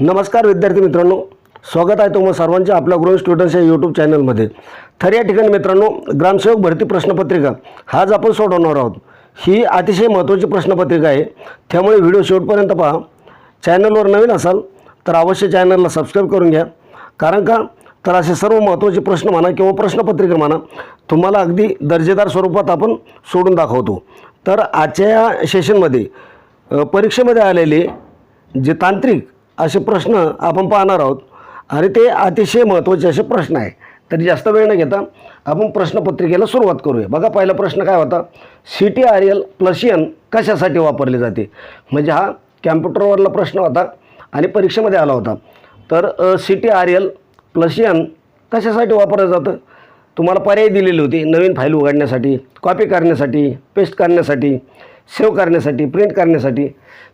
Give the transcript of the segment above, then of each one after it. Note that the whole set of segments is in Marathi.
नमस्कार विद्यार्थी मित्रांनो स्वागत आहे तुम्हाला सर्वांचे आपल्या ग्रोन स्टुडंट्स या यूट्यूब चॅनलमध्ये तर या ठिकाणी मित्रांनो ग्रामसेवक भरती प्रश्नपत्रिका हाच आपण सोडवणार आहोत. ही अतिशय महत्त्वाची प्रश्नपत्रिका आहे. त्यामुळे व्हिडिओ शेवटपर्यंत पहा. चॅनलवर नवीन असाल तर अवश्य चॅनलला सबस्क्राईब करून घ्या. कारण का? तर असे सर्व महत्त्वाचे प्रश्न म्हणा किंवा प्रश्नपत्रिका म्हणा तुम्हाला अगदी दर्जेदार स्वरूपात आपण सोडून दाखवतो. तर आजच्या या सेशनमध्ये परीक्षेमध्ये आलेले जे तांत्रिक असे प्रश्न आपण पाहणार आहोत. आणि ते अतिशय महत्त्वाचे असे प्रश्न आहे. तरी जास्त वेळ न घेता आपण प्रश्नपत्रिकेला सुरुवात करूया. बघा पहिला प्रश्न काय होता? सी टी आर एल प्लशियन कशासाठी वापरले जाते? म्हणजे हा कॅम्प्युटरवरला प्रश्न होता आणि परीक्षेमध्ये आला होता. तर सी टी आर एल प्लशियन कशासाठी वापरलं जातं? तुम्हाला पर्याय दिलेले होते. नवीन फाईल उघडण्यासाठी कॉपी करण्यासाठी पेस्ट करण्यासाठी. सेव्ह करण्यासाठी प्रिंट करण्यासाठी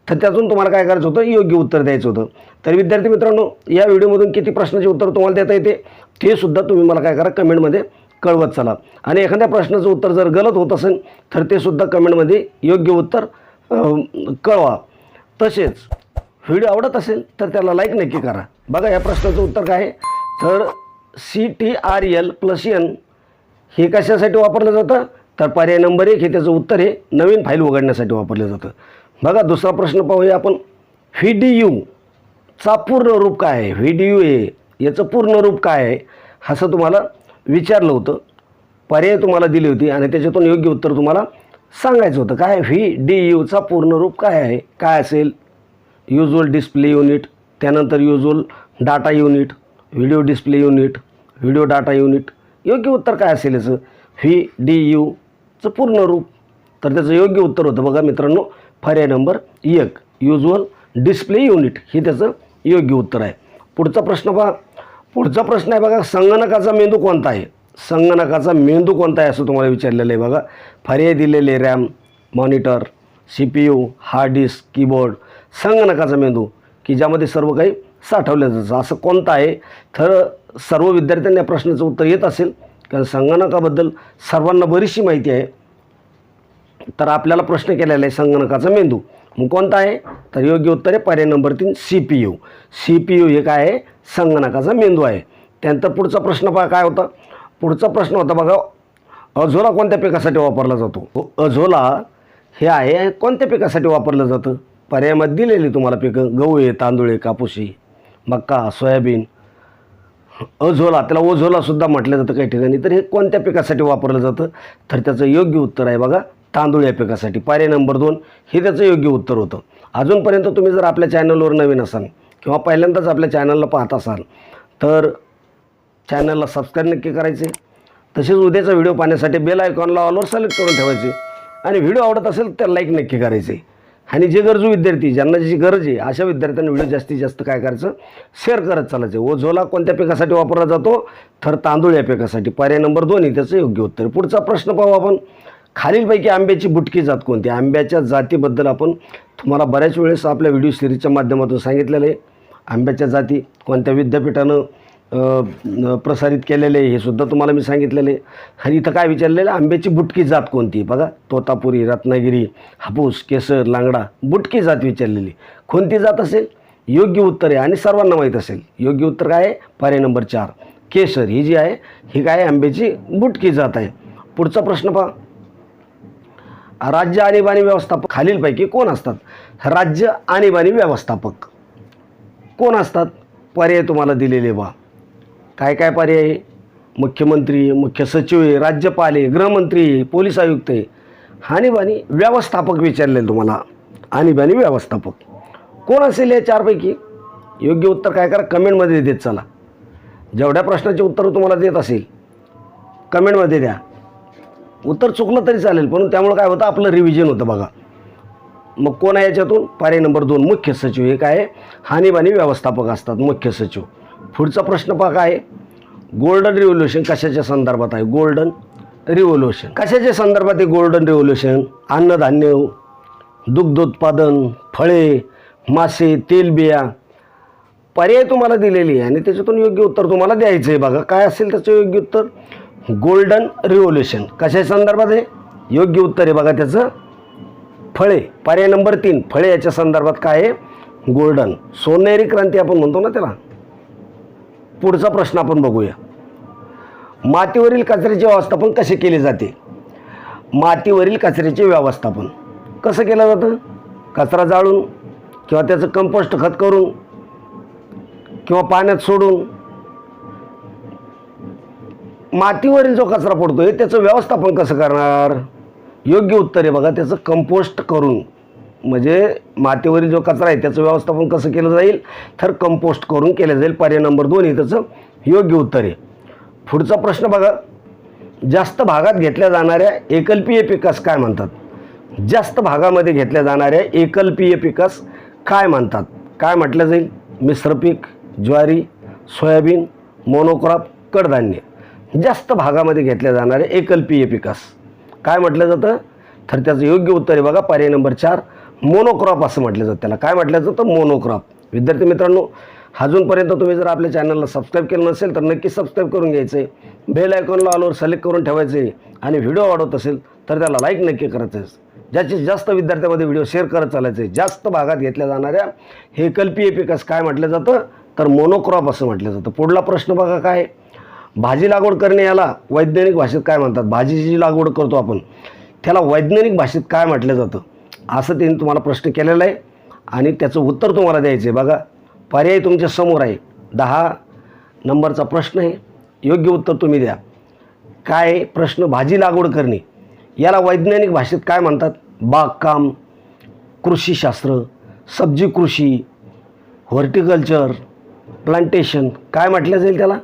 तर त्यातून तुम्हाला काय करायचं होतं? योग्य उत्तर द्यायचं होतं. तर विद्यार्थी मित्रांनो या व्हिडिओमधून किती प्रश्नाचे उत्तर तुम्हाला देता येते ते सुद्धा तुम्ही मला काय करा कमेंटमध्ये कळवत चला. आणि एखाद्या प्रश्नाचं उत्तर जर गलत होत असेल तर ते सुद्धा कमेंटमध्ये योग्य उत्तर कळवा. तसेच व्हिडिओ आवडत असेल तर त्याला लाईक नक्की करा. बघा या प्रश्नाचं उत्तर काय आहे? तर C T R L plus N हे कशासाठी वापरलं जातं? तर पर्याय नंबर एक हे त्याचं उत्तर हे नवीन फाईल उघडण्यासाठी वापरलं जातं. बघा दुसरा प्रश्न पाहूया आपण. व्ही डी यूचा पूर्ण रूप काय आहे? व्ही डी यू हे याचं पूर्ण रूप काय आहे? असं तुम्हाला विचारलं होतं. पर्याय तुम्हाला दिली होती आणि त्याच्यातून योग्य उत्तर तुम्हाला सांगायचं होतं. काय व्ही डी यूचा पूर्ण रूप काय आहे? काय असेल? युजल डिस्प्ले युनिट त्यानंतर visual data unit video display unit video data unit योग्य उत्तर काय असेल याचं? व्ही डी यू चं पूर्ण रूप. तर त्याचं योग्य उत्तर होतं बघा मित्रांनो. पर्याय नंबर एक युजल डिस्प्ले युनिट हे त्याचं योग्य उत्तर आहे. पुढचा प्रश्न पहा. पुढचा प्रश्न आहे बघा संगणकाचा मेंदू कोणता आहे? संगणकाचा मेंदू कोणता आहे असं तुम्हाला विचारलेलं आहे बघा. पर्याय दिलेले RAM monitor C P U hard disk keyboard संगणकाचा मेंदू की ज्यामध्ये सर्व काही साठवलं जातं असं कोणतं आहे? तर सर्व विद्यार्थ्यांना या प्रश्नाचं उत्तर येत असेल. कारण संगणकाबद्दल सर्वांना बरीचशी माहिती आहे. तर आपल्याला प्रश्न केलेला आहे संगणकाचा मेंदू. मग कोणता आहे? तर योग्य उत्तर आहे पर्याय नंबर तीन C P U C P U हे काय आहे? संगणकाचा मेंदू आहे. त्यानंतर पुढचा प्रश्न पहा काय होता? पुढचा प्रश्न होता बघा अझोला कोणत्या पिकासाठी वापरला जातो? हो, अझोला हे आहे कोणत्या पिकासाठी वापरलं जातं? पर्यायामध्ये दिलेली तुम्हाला पिकं गहू आहे तांदूळ आहे कापूस आहे मक्का सोयाबीन. अझोला त्याला ओझोलासुद्धा म्हटलं जातं काही ठिकाणी. तर हे कोणत्या पिकासाठी वापरलं जातं? तर त्याचं योग्य उत्तर आहे बघा तांदूळ या पिकासाठी. पर्याय नंबर दोन हे त्याचं योग्य उत्तर होतं. अजूनपर्यंत तुम्ही जर आपल्या चॅनलवर नवीन असाल किंवा पहिल्यांदाच आपल्या चॅनलला पाहत असाल तर चॅनलला सबस्क्राईब नक्की करायचे. तसेच उद्याचा व्हिडिओ पाहण्यासाठी बेल आयकॉनला ऑलवर सिलेक्ट करून ठेवायचे. आणि व्हिडिओ आवडत असेल तर लाईक नक्की करायचे. आणि जे गरजू विद्यार्थी ज्यांना जी गरज आहे अशा विद्यार्थ्यांना व्हिडिओ जास्तीत जास्त काय करायचं? शेअर करत चालायचं. ओझोला कोणत्या पिकासाठी वापरला जातो? तर तांदूळ या पिकासाठी. पर्याय नंबर दोन आहे त्याचं योग्य उत्तर. पुढचा प्रश्न पाहू आपण. खालीलपैकी आंब्याची बुटकी जात कोणती? आंब्याच्या जातीबद्दल आपण तुम्हाला बऱ्याच वेळेस आपल्या व्हिडिओ सिरीजच्या माध्यमातून सांगितलेलं आहे. आंब्याच्या जाती कोणत्या विद्यापीठानं प्रसारित केलेले आहे हे सुद्धा तुम्हाला मी सांगितलेलं. आहे आणि इथं काय विचारलेलं? आंब्याची बुटकी जात कोणती? बघा तोतापुरी रत्नागिरी हापूस केसर लांगडा बुटकी जात विचारलेली. कोणती जात असेल? योग्य उत्तर आहे आणि सर्वांना माहीत असेल. योग्य उत्तर काय आहे? पर्याय नंबर चार. केसर ही जी आहे ही काय आहे? आंब्याची बुटकी जात आहे. पुढचा प्रश्न पहा. राज्य आणीबाणी व्यवस्थापक खालीलपैकी कोण असतात? राज्य आणीबाणी व्यवस्थापक. कोण असतात? पर्याय तुम्हाला दिलेले बा. काय काय पर्याय आहे? मुख्यमंत्री आहे, मुख्य सचिव आहे राज्यपाल आहे गृहमंत्री आहे पोलीस आयुक्त आहे. हानीबानी व्यवस्थापक विचारलेलं तुम्हाला. आणीबाणी व्यवस्थापक. कोण असेल या चारपैकी? योग्य उत्तर काय करा? कमेंटमध्ये देत चला. जेवढ्या प्रश्नाचे उत्तर तुम्हाला देत असेल कमेंटमध्ये द्या. उत्तर चुकलं तरी चालेल पण त्यामुळे काय होतं? आपलं रिव्हिजन होतं बघा. मग कोण आहे याच्यातून? पर्याय नंबर दोन मुख्य सचिव. हे काय आहे? हानीबाणी व्यवस्थापक असतात मुख्य सचिव. पुढचा प्रश्न पहा काय? आहे? गोल्डन रिव्होल्युशन कशाच्या संदर्भात आहे? गोल्डन रिव्होल्युशन कशाच्या संदर्भात आहे गोल्डन रिव्होल्युशन अन्नधान्य दुग्धोत्पादन फळे मासे तेलबिया पर्याय तुम्हाला दिलेली आहे आणि त्याच्यातून योग्य उत्तर तुम्हाला द्यायचं आहे. बघा काय असेल त्याचं योग्य उत्तर? गोल्डन रिव्होल्युशन कशा संदर्भात आहे? योग्य उत्तर आहे बघा त्याचं. फळे. पर्याय नंबर तीन. फळे याच्या संदर्भात काय आहे? गोल्डन सोनेरी क्रांती आपण म्हणतो ना त्याला. पुढचा प्रश्न आपण बघूया. मातीवरील कचऱ्याचे व्यवस्थापन कसे केले जाते? मातीवरील कचऱ्याचे व्यवस्थापन कसं केलं जातं? कचरा जाळून किंवा त्याचं कंपोस्ट खत करून किंवा पाण्यात सोडून मातीवरील जो कचरा पडतोय त्याचं व्यवस्थापन कसं करणार? योग्य उत्तर आहे बघा त्याचं कंपोस्ट करून. म्हणजे मातीवरील जो कचरा आहे त्याचं व्यवस्थापन कसं केलं जाईल? तर कंपोस्ट करून केलं जाईल. पर्याय नंबर दोन हे त्याचं. योग्य उत्तर आहे. पुढचा प्रश्न बघा. जास्त भागात घेतल्या जाणाऱ्या एकल्पीय पिकास काय म्हणतात? जास्त भागामध्ये घेतल्या जाणाऱ्या एकल्पीय पिकास काय म्हणतात? काय म्हटलं जाईल? मिश्र पीक ज्वारी सोयाबीन मोनोक्रॉप कडधान्य. जास्त भागामध्ये घेतल्या जाणाऱ्या एकल्पीय पिकास. काय म्हटलं जातं? तर त्याचं योग्य उत्तर आहे बघा. पर्याय नंबर चार. मोनोक्रॉप असं म्हटलं जातं. त्याला काय म्हटलं जातं? मोनोक्रॉप. विद्यार्थी मित्रांनो अजूनपर्यंत तुम्ही जर आपल्या चॅनलला सबस्क्राईब केलं नसेल तर नक्की सबस्क्राईब करून घ्यायचं आहे. बेल आयकॉनला ऑलवर सिलेक्ट करून ठेवायचं आहे. आणि व्हिडिओ आवडत असेल तर त्याला लाईक नक्की करायचं आहे. जास्तीत जास्त विद्यार्थ्यामध्ये व्हिडिओ शेअर करत चालायचं आहे जास्त भागात घेतल्या जाणाऱ्या हे कल्पीय पिकास काय म्हटलं जातं? तर मोनोक्रॉप असं म्हटलं जातं. पुढला प्रश्न बघा काय भाजी लागवड करणे याला वैज्ञानिक भाषेत काय म्हणतात? भाजीची जी लागवड करतो आपण त्याला वैज्ञानिक भाषेत काय म्हटलं जातं? असं त्यांनी तुम्हाला प्रश्न केलेला आहे. आणि त्याचं उत्तर तुम्हाला द्यायचं आहे. बघा पर्याय तुमच्यासमोर आहे. दहा नंबरचा प्रश्न आहे. योग्य उत्तर तुम्ही द्या. काय प्रश्न भाजी लागवड करणे. याला वैज्ञानिक भाषेत काय म्हणतात? बागकाम कृषीशास्त्र सब्जी कृषी हॉर्टिकल्चर प्लांटेशन काय म्हटलं जाईल त्याला?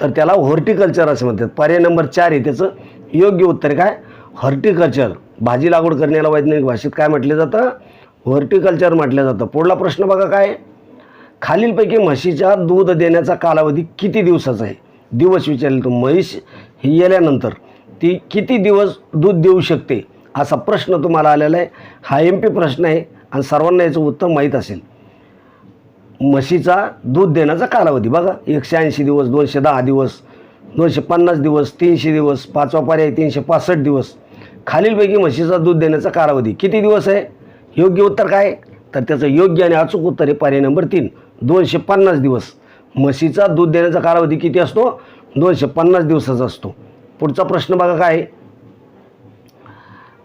तर त्याला हॉर्टिकल्चर असं म्हणतात. पर्याय नंबर चार आहे त्याचं योग्य उत्तर काय? हॉर्टिकल्चर भाजी लागवड करण्याला वैज्ञानिक भाषेत काय म्हटलं जातं? हॉर्टिकल्चर म्हटलं जातं. पुढला प्रश्न बघा काय? खालीलपैकी म्हशीच्या दूध देण्याचा कालावधी किती दिवसाचा आहे? दिवस विचारले तो म्हैस ही गेल्यानंतर ती किती दिवस दूध देऊ शकते? असा प्रश्न तुम्हाला आलेला आहे. हा एम पी प्रश्न आहे आणि सर्वांना याचं उत्तर माहीत असेल. म्हशीचा दूध देण्याचा कालावधी बघा. एकशे ऐंशी दिवस दोनशे दहा दिवस दोनशे पन्नास दिवस तीनशे दिवस पाचवा पर्याय तीनशे पासष्ट दिवस. खालीलपैकी म्हशीचा दूध देण्याचा कालावधी किती दिवस आहे? योग्य उत्तर काय? तर त्याचं योग्य आणि अचूक उत्तर आहे पर्याय नंबर तीन दोनशे पन्नास दिवस. म्हशीचा दूध देण्याचा कालावधी किती असतो? दोनशे पन्नास दिवसाचा असतो. पुढचा प्रश्न बघा काय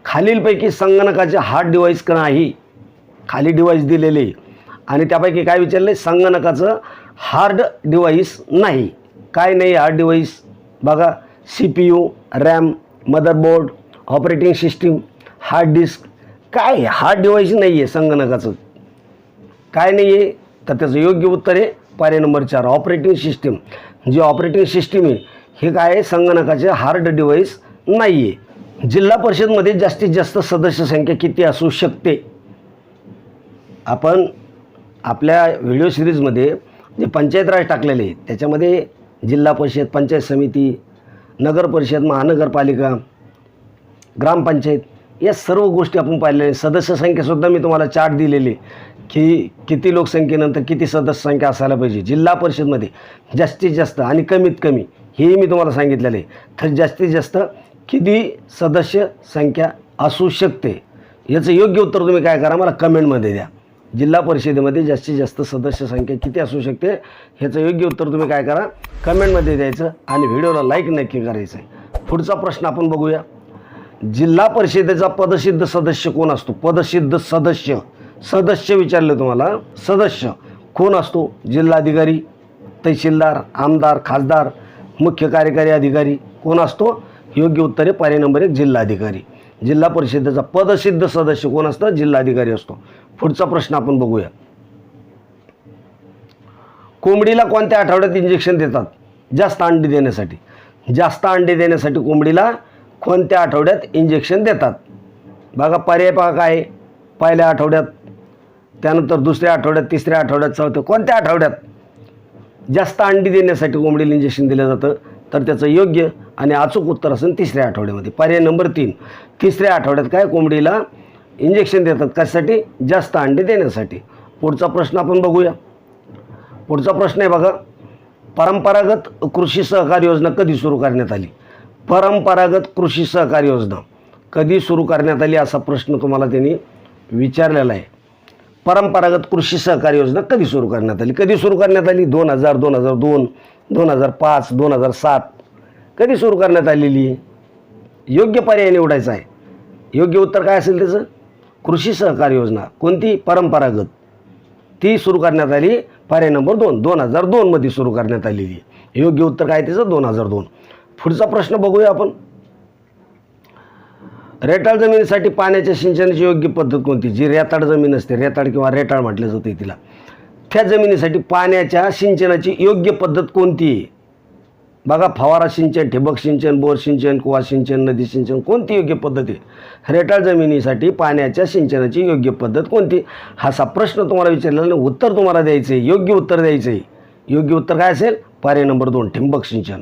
खालीलपैकी संगणकाचे हार्ड डिव्हाइस का नाही खाली डिव्हाइस दिलेले आहे. आणि त्यापैकी काय विचारले संगणकाचं हार्ड डिव्हाइस नाही. काय नाही हार्ड डिव्हाइस? बघा C P U RAM motherboard operating system hard disk काय? हार्ड डिव्हाइस नाही आहे संगणकाचं. काय नाही आहे तर त्याचं योग्य उत्तर आहे पर्याय नंबर चार ऑपरेटिंग सिस्टीम. जी ऑपरेटिंग सिस्टीम आहे हे काय आहे? संगणकाचे हार्ड डिव्हाइस नाही आहे जिल्हा परिषदमध्ये जास्तीत जास्त सदस्य संख्या किती असू शकते? आपण आपल्या व्हिडिओ सिरीजमध्ये जे पंचायत राज टाकलेले आहे त्याच्यामध्ये जिल्हा परिषद पंचायत समिती नगर परिषद महानगरपालिका ग्रामपंचायत या सर्व गोष्टी आपण पाहिलेल्या आहेत. सदस्य संख्यासुद्धा मी तुम्हाला चार्ट दिलेली आहे की किती लोकसंख्येनंतर किती सदस्य संख्या असायला पाहिजे. जिल्हा परिषदमध्ये जास्तीत जास्त आणि कमीत कमी हेही मी तुम्हाला सांगितलेलं आहे. तर जास्तीत जास्त किती सदस्य संख्या असू शकते? याचं योग्य उत्तर तुम्ही काय करा मला कमेंटमध्ये द्या. जिल्हा परिषदेमध्ये जास्तीत जास्त सदस्य संख्या किती असू शकते ह्याचं योग्य उत्तर तुम्ही काय करा कमेंटमध्ये द्यायचं आणि व्हिडिओला लाईक नक्की करायचं आहे. पुढचा प्रश्न आपण बघूया. जिल्हा परिषदेचा पदसिद्ध सदस्य कोण असतो? पदसिद्ध सदस्य. सदस्य विचारले तुम्हाला. सदस्य कोण असतो? जिल्हाधिकारी तहसीलदार आमदार खासदार मुख्य कार्यकारी अधिकारी कोण असतो? योग्य उत्तरे पर्याय नंबर एक जिल्हाधिकारी. जिल्हा परिषदेचा पदसिद्ध सदस्य कोण असतं? जिल्हाधिकारी असतो. पुढचा प्रश्न आपण बघूया. कोंबडीला कोणत्या आठवड्यात इंजेक्शन देतात? जास्त अंडी देण्यासाठी. जास्त अंडी देण्यासाठी कोंबडीला कोणत्या आठवड्यात इंजेक्शन देतात? बघा पर्याय पहा काय आहे? पहिल्या आठवड्यात त्यानंतर दुसऱ्या आठवड्यात तिसऱ्या आठवड्यात चौथ्या कोणत्या आठवड्यात? जास्त अंडी देण्यासाठी कोंबडीला इंजेक्शन दिलं जातं तर त्याचं योग्य आणि अचूक उत्तर असेल तिसऱ्या आठवड्यामध्ये. पर्याय नंबर तीन तिसऱ्या आठवड्यात काय कोंबडीला इंजेक्शन देतात? कशासाठी? जास्त अंडी देण्यासाठी. पुढचा प्रश्न आपण बघूया. पुढचा प्रश्न आहे बघा परंपरागत कृषी सहकार योजना कधी सुरू करण्यात आली? परंपरागत कृषी सहकार योजना. कधी सुरू करण्यात आली असा प्रश्न तुम्हाला त्यांनी विचारलेला आहे. परंपरागत कृषी सहकारी योजना कधी सुरू करण्यात आली? कधी सुरू करण्यात आली? दोन हजार दोन हजार दोन दोन हजार पाच दोन हजार सात. कधी सुरू करण्यात आलेली? योग्य पर्याय निवडायचा आहे. योग्य उत्तर काय असेल त्याचं? कृषी सहकार योजना. कोणती? परंपरागत. ती सुरू करण्यात आली. पर्याय नंबर दोन दोन हजार दोनमध्ये सुरू करण्यात आलेली. योग्य उत्तर काय त्याचं? दोन हजार दोन. पुढचा प्रश्न बघूया आपण. रेटाळ जमिनीसाठी पाण्याच्या सिंचनाची योग्य पद्धत कोणती? जी रेताळ जमीन असते रेताळ किंवा रेटाळ म्हटलं जाते तिला. त्या जमिनीसाठी पाण्याच्या सिंचनाची योग्य पद्धत कोणती? आहे बघा फवारा सिंचन ठिबक सिंचन बोर सिंचन कुवा सिंचन नदी सिंचन कोणती योग्य पद्धत आहे? रेटाळ जमिनीसाठी पाण्याच्या सिंचनाची योग्य पद्धत कोणती? हा असा प्रश्न तुम्हाला विचारलेला आणि उत्तर तुम्हाला द्यायचं आहे योग्य उत्तर द्यायचं आहे योग्य उत्तर काय असेल? पर्याय नंबर दोन ठिबक सिंचन.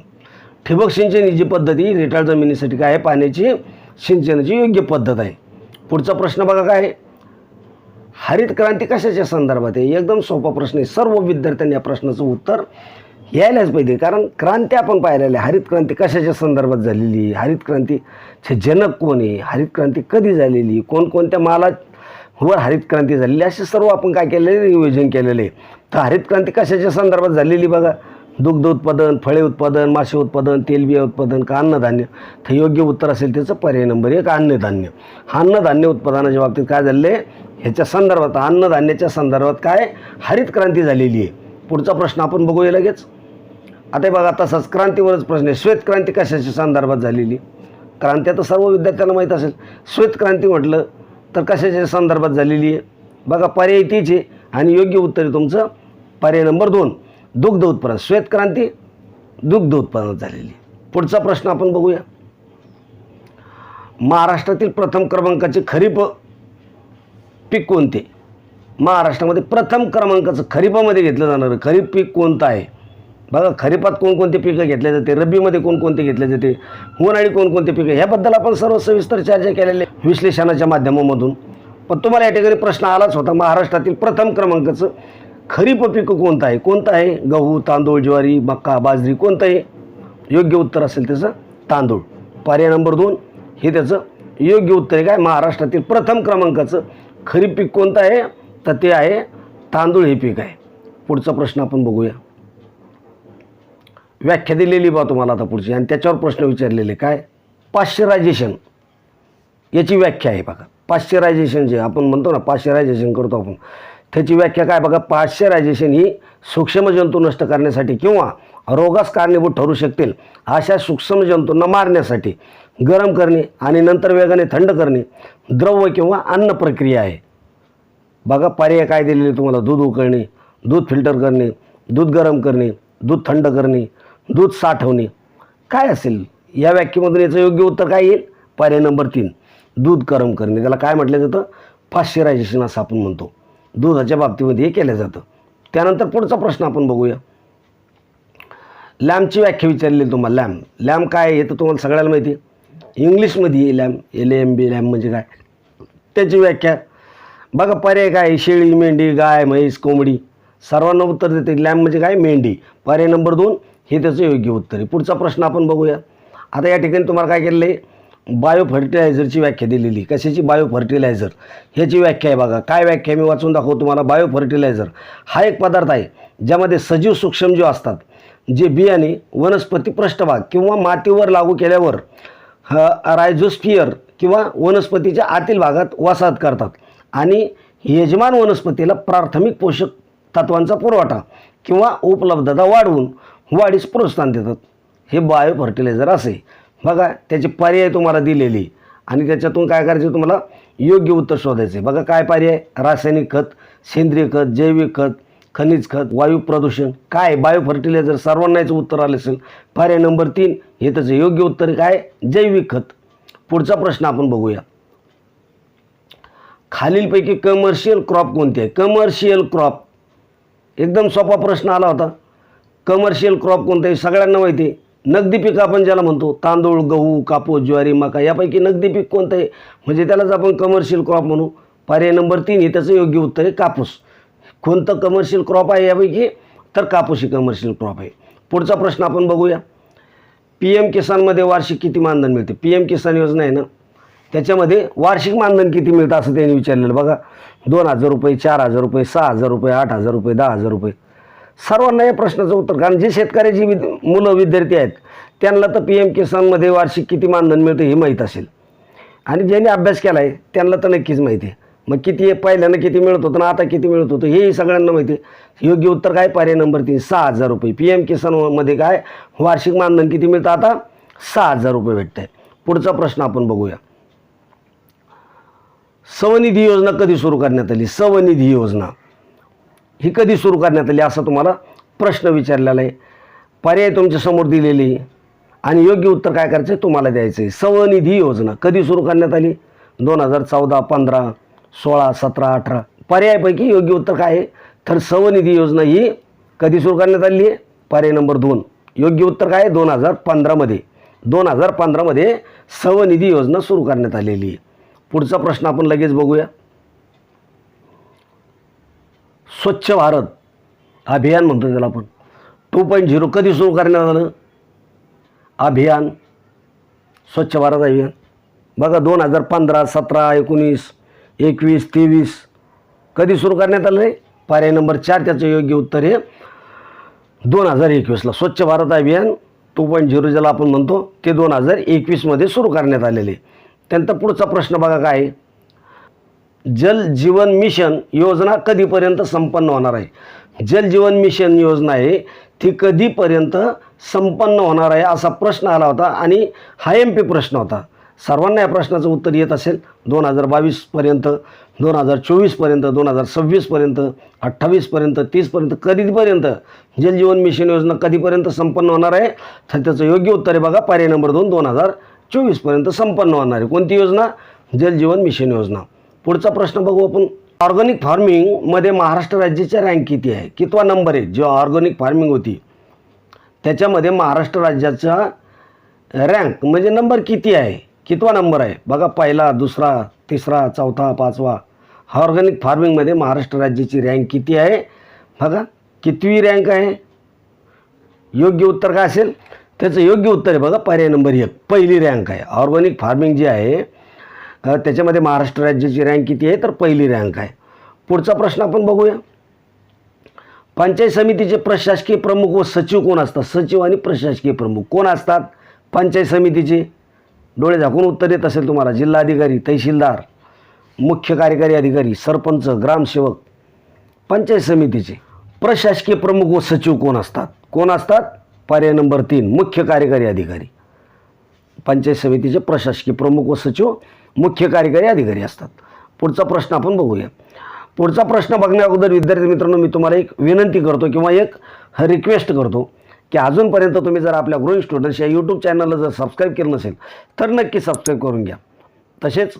ठिबक सिंचन ही जी पद्धती रेटाळ जमिनीसाठी काय आहे? पाण्याची सिंचनाची योग्य पद्धत आहे. पुढचा प्रश्न बघा काय हरित क्रांती कशाच्या संदर्भात आहे? एकदम सोपा प्रश्न आहे. सर्व विद्यार्थ्यांनी या प्रश्नाचं उत्तर यायलाच पाहिजे. कारण क्रांती आपण पाहिलेल्या आहे. हरित क्रांती कशाच्या संदर्भात झालेली आहे? हरित क्रांतीचे जनक कोण आहे? हरित क्रांती कधी झालेली कोणकोणत्या मालावर हरित क्रांती झालेली असे सर्व आपण काय केलेले? आहे? नियोजन केलेले आहे. तर हरित क्रांती कशाच्या संदर्भात झालेली बघा. दुग्ध उत्पादन फळे उत्पादन मासे उत्पादन तेलबिया उत्पादन का अन्नधान्य? तर योग्य उत्तर असेल त्याचं पर्याय नंबर एक अन्नधान्य. अन्नधान्य उत्पादनाच्या बाबतीत काय झाले ह्याच्या संदर्भात अन्नधान्याच्या संदर्भात काय? हरित क्रांती झालेली आहे. पुढचा प्रश्न आपण बघूया लगेच. आता हे बघा तसाच क्रांतीवरच प्रश्न आहे. श्वेत क्रांती कशाच्या संदर्भात झालेली? क्रांती आता सर्व विद्यार्थ्यांना माहीत असेल. श्वेत क्रांती म्हटलं तर कशाच्या संदर्भात झालेली आहे? बघा पर्याय तीच आहे. आणि योग्य उत्तर आहे तुमचं पर्याय नंबर दोन. दुग्ध उत्पादन श्वेत क्रांती दुग्ध उत्पादन झालेली. पुढचा प्रश्न आपण बघूया. महाराष्ट्रातील प्रथम क्रमांकाचे खरीप पीक कोणते? महाराष्ट्रामध्ये प्रथम क्रमांकाचं खरीपामध्ये घेतलं जाणारं. खरीप पीक कोणतं आहे? बघा खरीपात कोणकोणते पिकं घेतले जाते? रब्बीमध्ये कोणकोणते घेतले जाते? उन्हाळी कोणकोणते पिकं? ह्याबद्दल आपण सर्व सविस्तर चर्चा केलेली विश्लेषणाच्या माध्यमामधून. पण तुम्हाला या ठिकाणी प्रश्न आलाच होता. महाराष्ट्रातील प्रथम क्रमांकाचं खरीप पिकं कोणतं आहे? कोणतं आहे? गहू तांदूळ ज्वारी मक्का बाजरी कोणतं आहे? योग्य उत्तर असेल त्याचं तांदूळ. पर्याय नंबर दोन हे त्याचं योग्य उत्तर आहे काय? महाराष्ट्रातील प्रथम क्रमांकाचं खरीप पीक कोणतं आहे? तर ते आहे तांदूळ हे पीक आहे. पुढचा प्रश्न आपण बघूया. व्याख्या दिलेली बा तुम्हाला आता पुढची. आणि त्याच्यावर प्रश्न विचारलेले काय? पाश्चरायझेशन. याची व्याख्या आहे बघा. पाश्चरायझेशन जे आपण म्हणतो ना पाश्चरायझेशन करतो आपण. त्याची व्याख्या काय? बघा पाश्चरायझेशन ही सूक्ष्म जंतू नष्ट करण्यासाठी किंवा रोगास कारणीभूत ठरू शकतील अशा सूक्ष्म जंतूंना मारण्यासाठी गरम करणे आणि नंतर वेगाने थंड करणे द्रव्य किंवा अन्न प्रक्रिया आहे. बघा पर्याय काय दिलेले तुम्हाला? दूध उकळणे दूध फिल्टर करणे दूध गरम करणे दूध थंड करणे दूध साठवणे. काय असेल? या व्याख्येमधून याचं योग्य उत्तर काय येईल? पर्याय नंबर तीन दूध गरम करणे. त्याला काय म्हटलं जातं? पाश्चरायझेशन असं आपण म्हणतो. दुधाच्या बाबतीमध्ये हे केलं जातं. त्यानंतर पुढचा प्रश्न आपण बघूया. लॅम्पची व्याख्या विचारलेली तुम्हाला. लॅम्प. लॅम्प काय आहे हे तर तुम्हाला सगळ्याला माहिती आहे. इंग्लिशमध्ये आहे lamp L M B lamp म्हणजे काय? त्याची व्याख्या. बघा पर्याय काय आहे? शेळी मेंढी गाय म्हैस कोंबडी. सर्वांना उत्तर देते. लॅम्प म्हणजे काय? मेंढी. पर्याय नंबर दोन हे त्याचं योग्य उत्तर आहे. पुढचा प्रश्न आपण बघूया. आता या ठिकाणी तुम्हाला काय केलेलं आहे? बायो फर्टिलायझरची व्याख्या दिलेली. कशाची? बायो फर्टिलायझर ह्याची व्याख्या आहे बघा. काय व्याख्या मी वाचून दाखवतो तुम्हाला. बायो फर्टिलायझर हा एक पदार्थ आहे ज्यामध्ये सजीव सूक्ष्मजीव असतात जे बियाणे वनस्पती पृष्ठभाग किंवा मातीवर लागू केल्यावर रायझोस्फियर किंवा वनस्पतीच्या आतील भागात वसाहत करतात. आणि यजमान वनस्पतीला प्राथमिक पोषक तत्वांचा पुरवठा किंवा उपलब्धता वाढवून वाढीस प्रोत्साहन देतात. हे बायो फर्टिलायझर असे. बघा त्याचे पर्याय तुम्हाला दिलेली. आणि त्याच्यातून काय करायचं तुम्हाला? योग्य उत्तर शोधायचे बघा काय पर्याय? रासायनिक खत सेंद्रिय खत जैविक खत खनिज खत वायू प्रदूषण. काय? बायो फर्टिलायझर सर्वांना याचं उत्तर आलं असेल. पर्याय नंबर तीन हे त्याचं योग्य उत्तर काय? जैविक खत. पुढचा प्रश्न आपण बघूया. खालीलपैकी कमर्शियल क्रॉप कोणते आहे? कमर्शियल क्रॉप एकदम सोपा प्रश्न आला होता. कमर्शियल क्रॉप कोणता आहे? सगळ्यांना माहिती आहे. नगदी पीक आपण ज्याला म्हणतो तांदूळ गहू कापूस ज्वारी मका यापैकी नगदी पीक कोणतं आहे? म्हणजे त्यालाच आपण कमर्शियल क्रॉप म्हणू. पर्याय नंबर तीन हे त्याचं योग्य उत्तर आहे कापूस. कोणतं कमर्शियल क्रॉप आहे यापैकी? तर कापूस ही कमर्शियल क्रॉप आहे. पुढचा प्रश्न आपण बघूया. पी एम किसानमध्ये वार्षिक किती मानधन मिळते? पी एम किसान योजना आहे ना? त्याच्यामध्ये वार्षिक मानधन किती मिळतं असं त्यांनी विचारलेलं बघा दोन हजार रुपये चार हजार रुपये सहा हजार रुपये आठ हजार रुपये दहा हजार रुपये. सर्वांना या प्रश्नाचं उत्तर. कारण जे शेतकऱ्याची विद मुलं विद्यार्थी आहेत त्यांना तर पी एम किसानमध्ये वार्षिक किती मानधन मिळतं हे माहीत असेल. आणि ज्यांनी अभ्यास केला आहे त्यांना तर नक्कीच माहिती आहे. मग किती पहिल्यानं किती मिळत होतं ना आता किती मिळत होतं हेही सगळ्यांना माहिती आहे. योग्य उत्तर काय? पर्याय नंबर तीन सहा हजार रुपये. पी एम किसानमध्ये काय? वार्षिक मानधन किती मिळतं आता? सहा हजार रुपये भेटत आहे पुढचा प्रश्न आपण बघूया. स्वनिधी योजना कधी सुरू करण्यात आली? स्वनिधी योजना. ही कधी सुरू करण्यात आली असा तुम्हाला प्रश्न विचारलेला आहे. पर्याय तुमच्यासमोर दिलेली आणि योग्य उत्तर काय करायचं आहे? तुम्हाला द्यायचं आहे. स्वनिधी योजना कधी सुरू करण्यात आली? दोन हजार चौदा पंधरा सोळा सतरा अठरा. पर्यायापैकी योग्य उत्तर काय आहे? तर स्वनिधी योजना ही कधी सुरू करण्यात आली आहे? पर्याय नंबर दोन. योग्य उत्तर काय आहे? दोन हजार पंधरामध्ये. दोन हजार पंधरामध्ये स्वनिधी योजना सुरू करण्यात आलेली आहे. पुढचा प्रश्न आपण लगेच बघूया. स्वच्छ भारत अभियान म्हणतो त्याला आपण. टू पॉईंट झिरो कधी सुरू करण्यात आलं? अभियान स्वच्छ भारत अभियान. बघा दोन हजार पंधरा सतरा एकोणीस एकवीस तेवीस कधी सुरू करण्यात आलं आहे पर्याय नंबर चार त्याचं योग्य उत्तर आहे दोन हजार एकवीसला. स्वच्छ भारत अभियान टू पॉईंट झिरो ज्याला आपण म्हणतो ते दोन हजार एकवीसमध्ये सुरू करण्यात आलेले. त्यानंतर पुढचा प्रश्न बघा काय आहे? जल जीवन मिशन योजना कधीपर्यंत संपन्न होणार आहे? जल जीवन मिशन योजना आहे ती कधीपर्यंत संपन्न होणार आहे असा प्रश्न आला होता आणि हा एम पी प्रश्न होता. सर्वांना या प्रश्नाचं उत्तर येत असेल. दोन हजार बावीसपर्यंत दोन हजार चोवीसपर्यंत दोन हजार सव्वीसपर्यंत अठ्ठावीसपर्यंत तीसपर्यंत कधीपर्यंत जल जीवन मिशन योजना कधीपर्यंत संपन्न होणार आहे? तर त्याचं योग्य उत्तर आहे बघा पर्याय नंबर दोन दोन हजार चोवीसपर्यंत संपन्न होणार आहे. कोणती योजना? जल जीवन मिशन योजना. पुढचा प्रश्न बघू आपण. ऑर्गॅनिक फार्मिंगमध्ये महाराष्ट्र राज्याच्या रँक किती आहे? कितवा नंबर आहे? जी ऑर्गॅनिक फार्मिंग होती. त्याच्यामध्ये महाराष्ट्र राज्याचा रँक म्हणजे नंबर किती आहे? कितवा नंबर आहे? बघा पहिला दुसरा तिसरा चौथा पाचवा. हा ऑर्गॅनिक फार्मिंगमध्ये महाराष्ट्र राज्याची रँक किती आहे? बघा कितवी रँक आहे? योग्य उत्तर काय असेल? त्याचं योग्य उत्तर आहे बघा पर्याय नंबर एक. पहिली रँक आहे. ऑर्गॅनिक फार्मिंग जी आहे त्याच्यामध्ये महाराष्ट्र राज्याची रँक किती आहे? तर पहिली रँक आहे. पुढचा प्रश्न आपण बघूया. पंचायत समितीचे प्रशासकीय प्रमुख व सचिव कोण असतात? सचिव आणि प्रशासकीय प्रमुख. कोण असतात? पंचायत समितीचे. डोळे झाकून उत्तर येत असेल तुम्हाला. जिल्हाधिकारी तहसीलदार मुख्य कार्यकारी अधिकारी सरपंच ग्रामसेवक पंचायत समितीचे. प्रशासकीय प्रमुख व सचिव कोण असतात? कोण असतात? पर्याय नंबर तीन मुख्य कार्यकारी अधिकारी. पंचायत समितीचे प्रशासकीय प्रमुख व सचिव मुख्य कार्यकारी अधिकारी असतात. पुढचा प्रश्न आपण बघूया. पुढचा प्रश्न बघण्या अगोदर विद्यार्थी मित्रांनो मी तुम्हाला एक विनंती करतो किंवा एक रिक्वेस्ट करतो की अजूनपर्यंत तुम्ही जर आपल्या ग्रोईंग स्टुडंट्स या यूट्यूब चॅनलला जर सबस्क्राईब केलं नसेल तर नक्की सबस्क्राईब करून घ्या. तसेच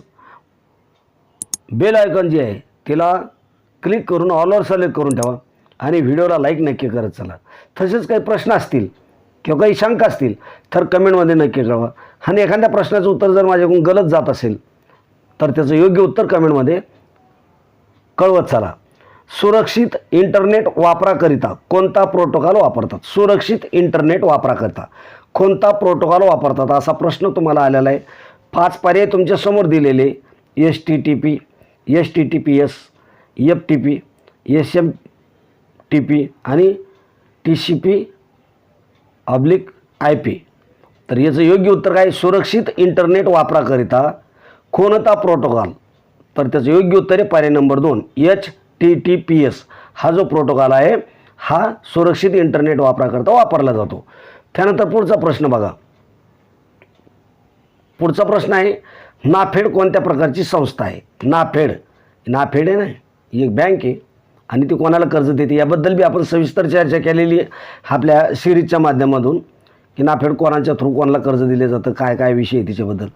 बेल आयकॉन जी आहे तिला क्लिक करून ऑलवर सिलेक्ट करून ठेवा आणि व्हिडिओला लाईक नक्की करत चला. तसेच काही प्रश्न असतील किंवा काही शंका असतील तर कमेंटमध्ये नक्की कळवा. आणि एखाद्या प्रश्नाचं उत्तर जर माझ्याकडून गलत जात असेल तर त्याचं योग्य उत्तर कमेंटमध्ये कळवत चला. सुरक्षित इंटरनेट वापराकरिता कोणता प्रोटोकॉल वापरतात? सुरक्षित इंटरनेट वापराकरिता कोणता प्रोटोकॉल वापरतात? असा प्रश्न तुम्हाला आलेला आहे. पाच पर्याय तुमच्यासमोर दिलेले S T T P S T T P S F T P S M T P आणि T C P oblique I P. तर याचं योग्य उत्तर काय? सुरक्षित इंटरनेट वापराकरिता कोणता प्रोटोकॉल तर त्याचं योग्य उत्तर आहे पर्याय नंबर दोन H T T P S हा जो प्रोटोकॉल आहे हा सुरक्षित इंटरनेट वापराकरता वापरला जातो. त्यानंतर पुढचा प्रश्न बघा. पुढचा प्रश्न आहे नाफेड कोणत्या प्रकारची संस्था आहे? नाफेड. नाफेड आहे ना? एक बँक आहे. आणि ती कोणाला कर्ज देते? याबद्दल बी आपण सविस्तर चर्चा केलेली आहे आपल्या सिरीजच्या माध्यमातून. की नाफेड कोणाच्या थ्रू कोणाला कर्ज दिले जातं काय काय विषय आहे तिच्याबद्दल?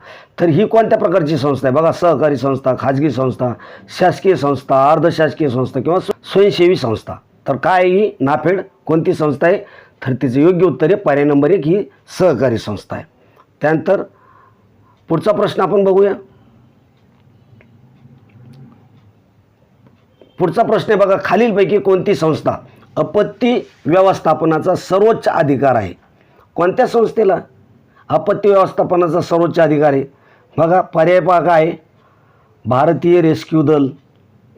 तर ही कोणत्या प्रकारची संस्था आहे? बघा सहकारी संस्था खाजगी संस्था शासकीय संस्था अर्धशासकीय संस्था किंवा स्वयंसेवी संस्था. तर काय ही? नाफेड कोणती संस्था आहे? तर तिचं योग्य उत्तर आहे पर्याय नंबर एक ही सहकारी संस्था आहे. त्यानंतर पुढचा प्रश्न आपण बघूया. पुढचा प्रश्न आहे बघा खालीलपैकी कोणती संस्था? आपत्ती व्यवस्थापनाचा सर्वोच्च अधिकार आहे. कोणत्या संस्थेला? आपत्ती व्यवस्थापनाचा सर्वोच्च अधिकार. आहे बघा पर्याय पहा आहे? भारतीय रेस्क्यू दल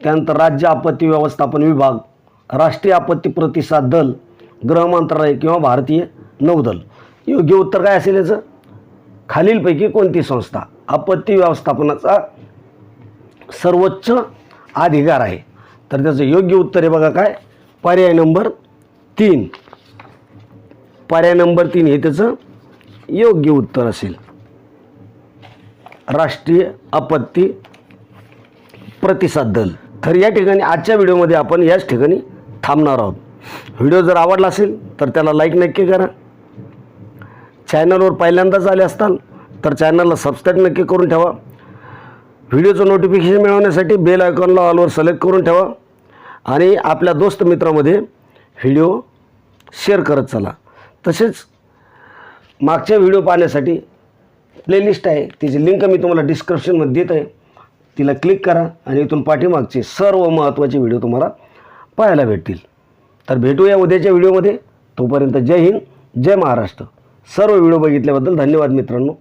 त्यानंतर राज्य आपत्ती व्यवस्थापन विभाग राष्ट्रीय आपत्ती प्रतिसाद दल गृह मंत्रालय किंवा भारतीय नौदल. योग्य उत्तर काय असेल याचं? खालीलपैकी कोणती संस्था? आपत्ती व्यवस्थापनाचा सर्वोच्च अधिकार आहे. तर त्याचं योग्य उत्तर आहे बघा काय? पर्याय नंबर तीन. पर्याय नंबर तीन हे त्याचं योग्य उत्तर असेल. राष्ट्रीय आपत्ती प्रतिसाद दल. तर या ठिकाणी आजच्या व्हिडिओमध्ये आपण याच ठिकाणी थांबणार आहोत. व्हिडिओ जर आवडला असेल तर त्याला लाईक नक्की करा. चॅनलवर पहिल्यांदाच आले असताल तर चॅनलला सबस्क्राईब नक्की करून ठेवा. व्हिडिओचं नोटिफिकेशन मिळवण्यासाठी बेल आयकॉनला ऑलवर सिलेक्ट करून ठेवा. आणि आपल्या दोस्त मित्रामध्ये व्हिडिओ शेअर करत चला. तसेच मागच्या व्हिडिओ पाहण्यासाठी प्लेलिस्ट आहे. तिची लिंक मी तुम्हाला डिस्क्रिप्शनमध्ये देत आहे. तिला क्लिक करा आणि इथून पाठीमागचे सर्व महत्त्वाचे व्हिडिओ तुम्हाला पाहायला भेटतील. तर भेटूया उद्याच्या व्हिडिओमध्ये. तोपर्यंत जय हिंद जय महाराष्ट्र. सर्व व्हिडिओ बघितल्याबद्दल धन्यवाद मित्रांनो.